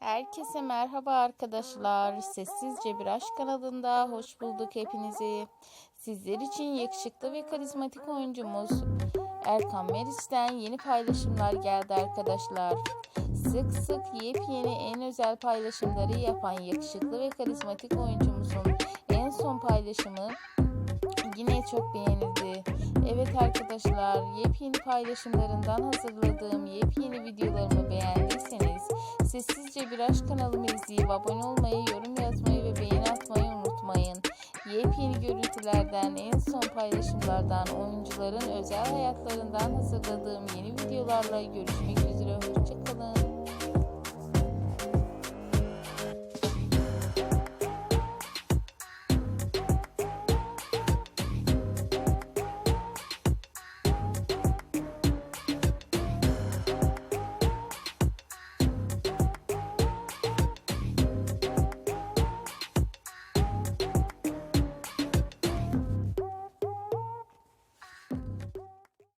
Herkese merhaba arkadaşlar. Sessizce bir aşk kanalında hoş bulduk hepinizi. Sizler için yakışıklı ve karizmatik oyuncumuz Erkan Meriç'ten yeni paylaşımlar geldi arkadaşlar. Sık sık yepyeni en özel paylaşımları yapan yakışıklı ve karizmatik oyuncumuzun en son paylaşımı yine çok beğenildi. Evet arkadaşlar yepyeni paylaşımlarından hazırladığım yepyeni videolarımı beğendiyseniz sessizce bir aşk kanalımı izleyip abone olmayı, yorum yazmayı ve beğeni atmayı unutmayın. Yepyeni görüntülerden, en son paylaşımlardan, oyuncuların özel hayatlarından hazırladığım yeni videolarla görüşmek üzere.